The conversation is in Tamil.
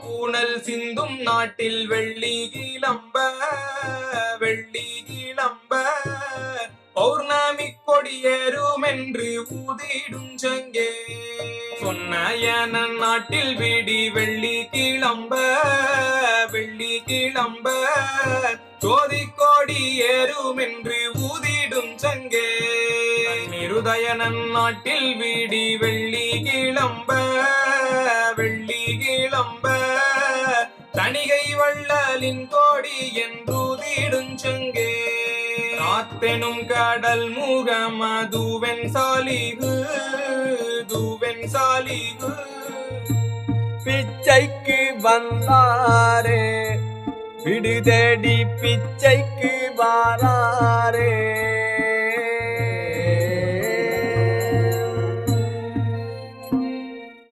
பூனல் சிந்தும் நாட்டில் வெள்ளி கிளம்ப வெள்ளி கிளம்ப பௌர்ணமி கொடியேறும் என்று ஊதிடும் செங்கே. சொன்ன நாட்டில் விடி வெள்ளி கிளம்ப வெள்ளி கிளம்ப சோதிக்கோ கோடி ஏறும் என்று ஊதிடும் சங்கே. நிருதயனன் நாட்டில் வீடி வெள்ளி கிளம்ப வெள்ளி கிளம்ப தணிகை வள்ளலின் கோடி என்றூதிடும் சங்கே. காத்தெனும் கடல் முகமதுவென் சாலிகு தூவென் சாலிகு. பிச்சைக்கு வந்தாரே. வீடு தேடி பிச்சைக்கு வாராரே.